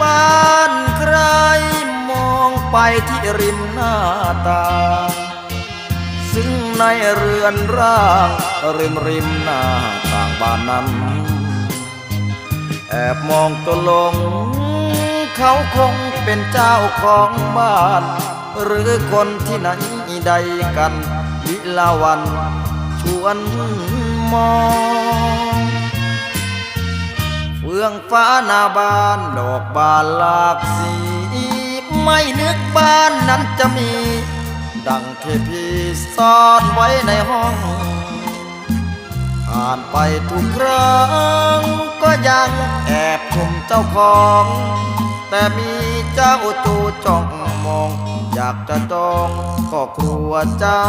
บ้านใครมองไปที่ริมหน้าต่างซึ่งในเรือนร่างริมริมหน้าต่างบ้านนั้น แอบมองตัวลง เขาคงเป็นเจ้าของบ้าน หรือคนที่ไหนใดกัน วิลาวันชวนมอง เฟื่องฟ้านาบ้านดอกบานหลากสี ไม่นึกบ้านนั้นจะมี ดังเทพีซ่อนไว้ในห้อง ผ่านไปทุกครั้งก็ยังแอบชมเจ้าของ แต่มีเจ้าจูจ้องมอง อยากจะจองก็กลัวเจ้า